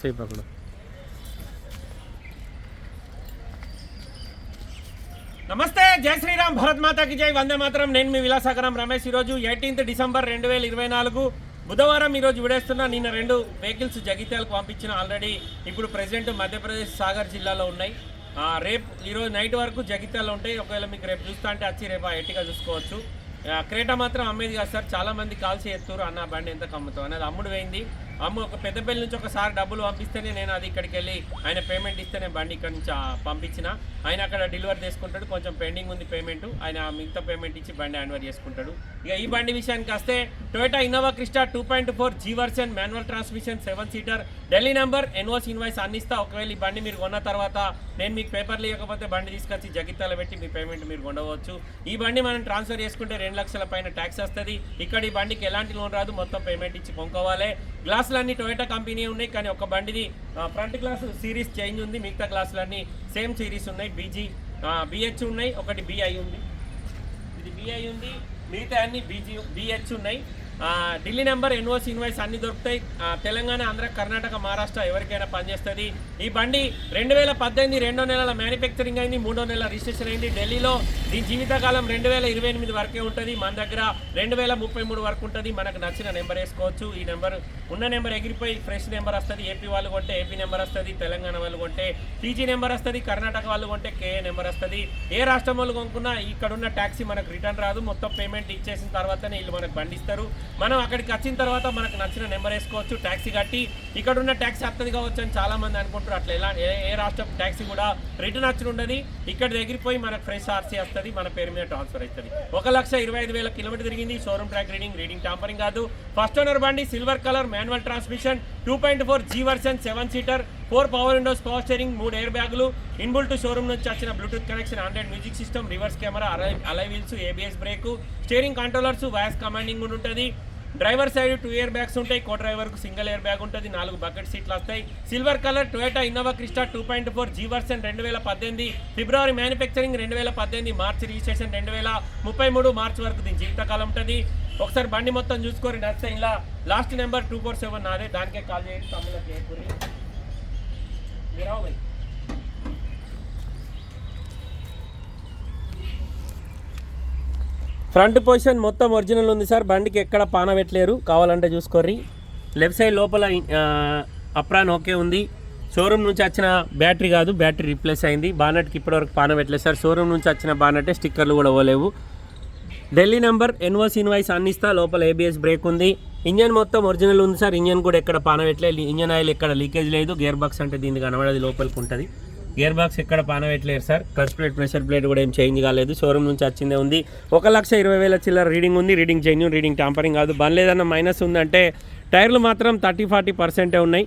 సేపు అక్కడ. నమస్తే జై శ్రీరామ్ భరత్ మాతాకి జై వందే మాత్రం. నేను మీ విలాసాగరం రమేష్. ఈరోజు ఎయిటీన్త్ డిసెంబర్ రెండు వేల ఇరవై నాలుగు బుధవారం ఈరోజు విడేస్తున్న నిన్న రెండు వెహికల్స్ జగిత్యాలకు పంపించిన ఆల్రెడీ ఇప్పుడు ప్రెసెంట్ మధ్యప్రదేశ్ సాగర్ జిల్లాలో ఉన్నాయి. రేపు ఈరోజు నైట్ వరకు జగిత్యాలు ఉంటాయి. ఒకవేళ మీకు రేపు చూస్తా అంటే వచ్చి రేపు ఎట్టిగా చూసుకోవచ్చు. క్రేట మాత్రం అమ్మేది కాదు సార్. చాలా మంది కాల్ అన్న బండి ఎంత కమ్ముతాం అనేది అమ్ముడు పోయింది. అమ్మ ఒక పెద్దపల్లి నుంచి ఒకసారి డబ్బులు పంపిస్తేనే నేను అది ఇక్కడికి వెళ్ళి ఆయన పేమెంట్ ఇస్తేనే బండి ఇక్కడ నుంచి పంపించిన. ఆయన అక్కడ డెలివరీ చేసుకుంటాడు. కొంచెం పెండింగ్ ఉంది పేమెంట్ ఆయన మిగతా పేమెంట్ ఇచ్చి బండి హ్యాండ్ చేసుకుంటాడు. ఇక ఈ బండి విషయానికి వస్తే Toyota Innova Crysta two point four G version manual transmission seven seater Delhi number ఎన్ఓస్ invoice అందిస్తా ఒకవేళ ఈ బండి మీరు కొన్న తర్వాత నేను మీకు పేపర్లు ఇవ్వకపోతే బండి తీసుకొచ్చి జగిత్యాల పెట్టి మీ పేమెంట్ మీరు కొనవచ్చు. ఈ బండి మనం ట్రాన్స్ఫర్ చేసుకుంటే రెండు లక్షల పైన ట్యాక్స్ వస్తుంది. ఇక్కడ ఈ బండికి ఎలాంటి లోన్ రాదు. మొత్తం పేమెంట్ ఇచ్చి కొనుక్కోవాలి. గ్లాస్ అన్ని టొయోటా కంపెనీ ఉన్నాయి కానీ ఒక బండిది ఫ్రంట్ గ్లాస్ సిరీస్ చేంజ్ ఉంది మిగతా గ్లాసులు అన్ని సేమ్ సిరీస్ ఉన్నాయి బీజీ బిహెచ్ ఉన్నాయి ఒకటి బిఐ ఉంది. ఇది బిఐ ఉంది మిగతా అన్ని బీజీ బిహెచ్ ఉన్నాయి. ఢిల్లీ నెంబర్ ఎన్ఓసి ఇన్వాయిస్ అన్ని దొరుకుతాయి. తెలంగాణ ఆంధ్ర కర్ణాటక మహారాష్ట్ర ఎవరికైనా పనిచేస్తుంది ఈ బండి రెండు వేల పద్దెనిమిది రెండో నెలల మ్యానుఫ్యాక్చరింగ్ అయింది మూడో నెల రిజిస్ట్రేషన్ అయింది. ఢిల్లీలో దీని జీవితకాలం రెండు వేల ఇరవై ఎనిమిది వరకే ఉంటుంది. మన దగ్గర రెండు వేల ముప్పై మూడు వరకు ఉంటుంది. మనకు నచ్చిన నెంబర్ వేసుకోవచ్చు. ఈ నెంబర్ ఉన్న నెంబర్ ఎగిరిపోయి ఫ్రెష్ నెంబర్ వస్తుంది. ఏపీ వాళ్ళు కొంటే ఏపీ నెంబర్ వస్తుంది. తెలంగాణ వాళ్ళు కొంటే టీజీ నెంబర్ వస్తుంది. కర్ణాటక వాళ్ళు కొంటే కేఏ నెంబర్ వస్తుంది. ఏ రాష్ట్రం వాళ్ళు కొనుక్కున్నా ఇక్కడ ఉన్న ట్యాక్సీ మనకు రిటర్న్ రాదు. మొత్తం పేమెంట్ ఇచ్చేసిన తర్వాతనే వీళ్ళు మనకు బండిస్తారు. మనం అక్కడికి వచ్చిన తర్వాత మనకు నచ్చిన నెంబర్ వేసుకోవచ్చు ట్యాక్సీ కట్టి. ఇక్కడ ఉన్న ట్యాక్సీ వస్తుంది కావచ్చు అని చాలామంది అనుకుంటారు అట్లా ఎలా ఏ ఏ రాష్ట్రం ట్యాక్సీ కూడా రిటర్న్ వచ్చి ఉండదు. ఇక్కడ దగ్గరిపోయి మనకు ఫ్రెష్ ఆర్సీ వస్తుంది మన పేరు మీద ట్రాన్స్ఫర్ అవుతుంది. ఒక లక్ష ఇరవై ఐదు వేల కిలోమీటర్ తిరిగింది. Showroom track reading reading tampering కాదు. ఫస్ట్ ఓనర్ బండి silver colour manual transmission two point four G version seven seater. Four power windows power steering మూడు ఎయిర్ బ్యాగులు ఇన్బుల్ టు షోరూమ్ నుంచి వచ్చిన Bluetooth connection Android music system reverse camera alloy wheels ABS brake steering controllers voice commanding కూడా ఉంటుంది. Driver side two air bags ఉంటాయి. Co డ్రైవర్కు single year bag ఉంటుంది. నాలుగు బకెట్ సీట్లు వస్తాయి. Silver colour Toyota Innova Crysta two point four G version రెండు వేల పద్దెనిమిది. ఫిబ్రవరి మ్యానుఫ్యాక్చరింగ్ రెండు వేల పద్దెనిమిది. మార్చి రిజిస్ట్రేషన్ రెండు వేల ముప్పై మూడు. మార్చ్ వరకు దీని జీవితకాలం ఉంటుంది. ఒకసారి బండి మొత్తం చూసుకొని నడితే ఇలా last number two four seven నాదే. దానికే కాల్ చేయండి. తమ్ముళ్ళకి ఏర్పడి ఫ్రంట్ పొజిషన్ మొత్తం ఒరిజినల్ ఉంది సార్. బండికి ఎక్కడ పాన పెట్టలేరు. కావాలంటే చూసుకోర్రి. లెఫ్ట్ సైడ్ లోపల అప్రాన్ ఓకే ఉంది. షోరూమ్ నుంచి వచ్చిన బ్యాటరీ కాదు. బ్యాటరీ రీప్లేస్ అయింది. బానెట్కి ఇప్పటివరకు పాన పెట్టలేదు సార్. షోరూమ్ నుంచి వచ్చిన బానెట్టే స్టిక్కర్లు కూడా పోలేవు. ఢిల్లీ నెంబర్ ఎన్ఓ ఇన్వాయిస్ అన్నిస్తా లోపల ఏబిఎస్ బ్రేక్ ఉంది. ఇంజన్ మొత్తం ఒరిజినల్ ఉంది సార్. ఇంజన్ కూడా ఎక్కడ పాన ఇంజన్ ఆయిల్ ఎక్కడ లీకేజ్ లేదు. గేర్ బాక్స్ అంటే దీనికి కనబడేది. లోపలికి ఉంటుంది. గేర్ బాక్స్ ఎక్కడ పాన sir. Clutch plate pressure plate కూడా ఏం చేంజ్ కాలేదు. షోరూమ్ నుంచి వచ్చిందే ఉంది. ఒక లక్ష ఇరవై వేల చిల్లర రీడింగ్ ఉంది. రీడింగ్ చేంజ్ రీడింగ్ టాంపరింగ్ కాదు. బండ్ లేదన్న మైనస్ ఉందంటే టైర్లు మాత్రం థర్టీ ఫార్టీ పర్సెంటే ఉన్నాయి.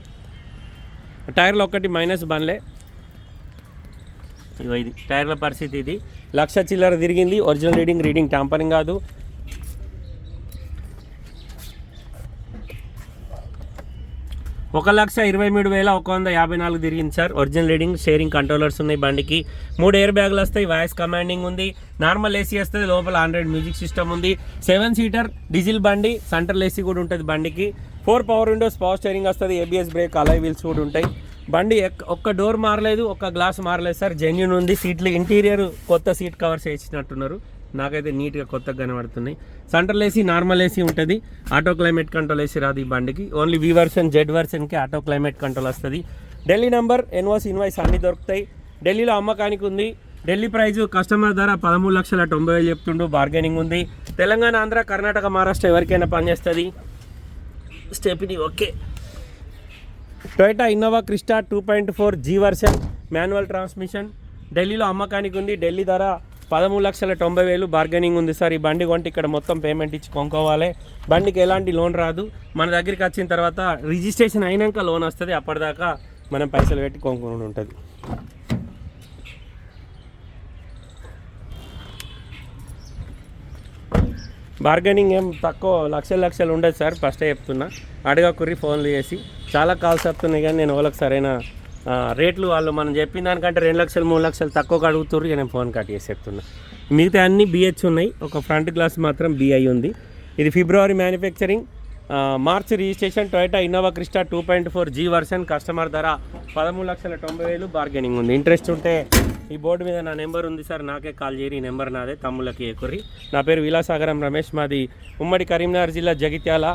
టైర్లు ఒక్కటి మైనస్ బండ్లే ఇగో ఇది టైర్ల పరిస్థితి ఇది. లక్ష చిల్లర తిరిగింది. ఒరిజినల్ రీడింగ్ రీడింగ్ ట్యాంపరింగ్ కాదు. ఒక లక్ష ఇరవై మూడు వేల ఒక వంద యాభై నాలుగు తిరిగింది sir. Original reading sharing controllers ఉన్నాయి బండికి. మూడు ఎయిర్ బ్యాగులు వస్తాయి వాయిస్ కమాండింగ్ ఉంది. నార్మల్ ఏసీ వస్తుంది లోపల ఆండ్రాయిడ్ మ్యూజిక్ సిస్టమ్ ఉంది. సెవెన్ సీటర్ డీజిల్ బండి సెంట్రల్ ఏసీ కూడా ఉంటుంది బండికి. Four power windows power steering వస్తుంది ఏబిఎస్ బ్రేక్ అలై వీల్స్ కూడా ఉంటాయి. బండి ఒక్క డోర్ మారలేదు ఒక్క గ్లాస్ మారలేదు సార్. జెన్యున్ ఉంది. సీట్లు ఇంటీరియర్ కొత్త సీట్ కవర్స్ వేసినట్టున్నారు నాకైతే నీట్గా కొత్తగా కనబడుతున్నాయి. సెంట్రల్ ఏసీ నార్మల్ ఏసీ ఉంటుంది. ఆటో క్లైమేట్ కంట్రోల్ ఏసీ రాదు ఈ బండికి. ఓన్లీ వి వర్షన్ జెడ్ వర్షన్కి ఆటో క్లైమేట్ కంట్రోల్ వస్తుంది. ఢిల్లీ నెంబర్ ఎన్వాస్ ఇన్వాయిస్ అన్నీ దొరుకుతాయి. ఢిల్లీలో అమ్మకానికి ఉంది. ఢిల్లీ ప్రైజ్ కస్టమర్ ధర పదమూడు లక్షల తొంభై వేలు చెప్తుండు. బార్గెనింగ్ ఉంది. తెలంగాణ ఆంధ్ర కర్ణాటక మహారాష్ట్ర ఎవరికైనా పనిచేస్తుంది? Stepney okay. Toyota Innova Crysta two point four G version manual transmission. ఢిల్లీలో అమ్మకానికి ఉంది. ఢిల్లీ ధర పదమూడు లక్షల తొంభై వేలు. బార్గెనింగ్ ఉంది సార్. ఈ బండి కొంటే ఇక్కడ మొత్తం పేమెంట్ ఇచ్చి కొనుక్కోవాలి. బండికి ఎలాంటి లోన్ రాదు. మన దగ్గరికి వచ్చిన తర్వాత రిజిస్ట్రేషన్ అయినాక లోన్ వస్తుంది. అప్పటిదాకా మనం పైసలు పెట్టి కొనుక్కొని ఉంటుంది. బార్గెనింగ్ ఏం తక్కువ లక్షలు లక్షలు ఉండదు సార్. ఫస్టే చెప్తున్నా. అడగకుర్రి ఫోన్లు చేసి. చాలా కాల్స్ వస్తున్నాయి కానీ నేను వాళ్ళకి సరైన రేట్లు వాళ్ళు మనం చెప్పిన దానికంటే రెండు లక్షలు మూడు లక్షలు తక్కువగా అడుగుతుర్రు. నేను ఫోన్ కట్ చేసి చెప్తున్నా మిగతా అన్ని బిహెచ్ ఉన్నాయి. ఒక ఫ్రంట్ గ్లాస్ మాత్రం బిఐ ఉంది. ఇది ఫిబ్రవరి manufacturing March registration Toyota Innova Crysta two point four G version customer ధర పదమూడు లక్షల తొంభై వేలు బార్గెనింగ్ ఉంది. ఇంట్రెస్ట్ ఉంటే ఈ బోర్డు మీద నా నెంబర్ ఉంది సార్. నాకే కాల్ చేయరు. ఈ నెంబర్ నాదే. తమ్ముళ్ళకి ఏకుర్రి నా పేరు విలాసాగరం రమేష్. మాది ఉమ్మడి కరీంనగర్ జిల్లా జగిత్యాల.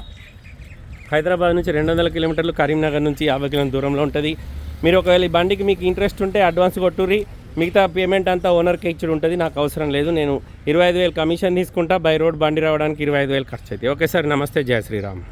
హైదరాబాద్ నుంచి రెండు వందల కిలోమీటర్లు కరీంనగర్ నుంచి యాభై కిలోమీటర్ దూరంలో ఉంటుంది. మీరు ఒకవేళ ఈ బండికి మీకు ఇంట్రెస్ట్ ఉంటే అడ్వాన్స్ కొట్టుర్రి. మిగతా పేమెంట్ అంతా ఓనర్కి ఇచ్చుడు ఉంటుంది. నాకు అవసరం లేదు. నేను ఇరవై ఐదు వేలు కమిషన్ తీసుకుంటా. బై రోడ్ బండి రావడానికి ఇరవై ఐదు వేలు ఖర్చు అవుతాయి ఓకే సార్. నమస్తే. జయ శ్రీరామ్.